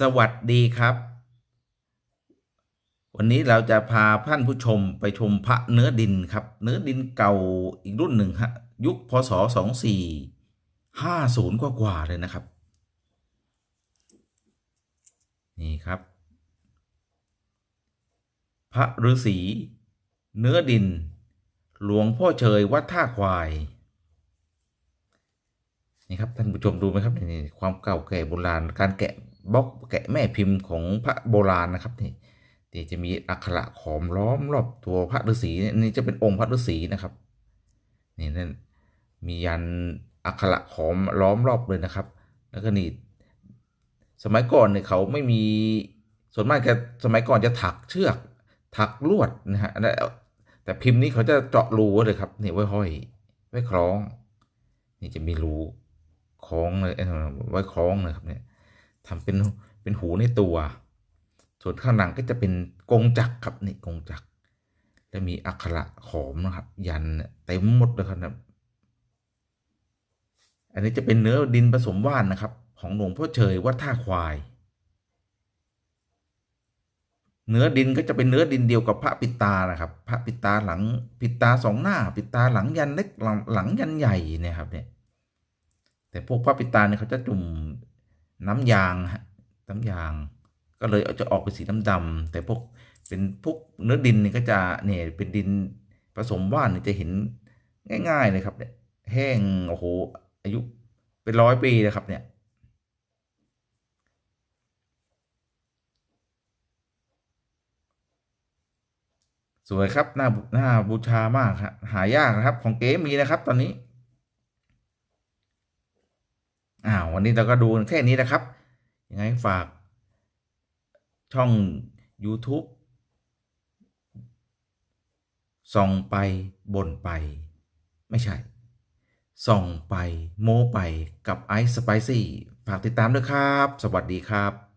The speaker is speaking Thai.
สวัสดีครับ วันนี้เราจะพาท่านผู้ชมไปชมพระเนื้อดินครับ เนื้อดินเก่าอีกรุ่นหนึ่งฮะยุคพศสองสี่ห้าศูนย์กว่าๆเลยนะครับ นี่ครับ พระฤาษีเนื้อดิน หลวงพ่อเชยวัดท่าควาย นี่ครับท่านผู้ชมดูไหมครับนี่ความเก่าแก่โบราณการแกะ บล็อกแกะแม่พิมพ์ของพระโบราณนะครับนี่ที่จะมีอักขระขอมล้อมรอบตัวพระฤาษีนี่จะเป็นองค์พระฤาษีนะครับนี่นั่นมียันอักขระขอมล้อมรอบเลยนะครับ แล้วก็นี่สมัยก่อนเนี่ยเขาไม่มีส่วนมากจะสมัยก่อนจะถักเชือกถักลวดนะฮะแต่พิมพ์นี้เขาจะเจาะรูเลยครับนี่ไว้ห้อย ไว้คล้อง นี่จะมีรูคล้องเลยไว้คล้องเลยครับเนี่ย ทำเป็นเป็นหูในตัว ส่วนข้างหลังก็จะเป็นกงจักรครับนี่กงจักรแล้วมีอักขระขอมนะครับ ยันเต็มหมดเลยครับอันนี้จะเป็นเนื้อดินผสมว่านนะครับ ของหลวงพ่อเชยวัดท่าควาย เนื้อดินก็จะเป็นเนื้อดินเดียวกับพระปิตานะครับ พระปิตาหลังปิตาสองหน้า ปิตาหลังยันเล็กหลังยันใหญ่เนี่ยครับเนี่ยแต่พวกพระปิตาเนี่ยเขาจะจุ่ม น้ำยางฮะน้ำยาง ก็เลยจะออกเป็นสีดำๆแต่พวกเป็นพวกเนื้อดินเนี่ยก็จะเนี่ยเป็นดินผสมว่านเนี่ยจะเห็นง่าย ๆ เลยครับเนี่ยแห้งโอ้โหอายุเป็นร้อยปีนะครับเนี่ยสวยครับหน้าบูหน้าบูชามากครับหายากนะครับ ของเก๋มีนะครับตอนนี้ อ้าว วันนี้เราก็ดูแค่นี้นะครับ ยังไงฝากช่อง YouTube ส่องไปบ่นไป ไม่ใช่ ส่องไป โม้ไปกับไอซ์สไปซี่ฝากติดตามด้วยครับ สวัสดีครับ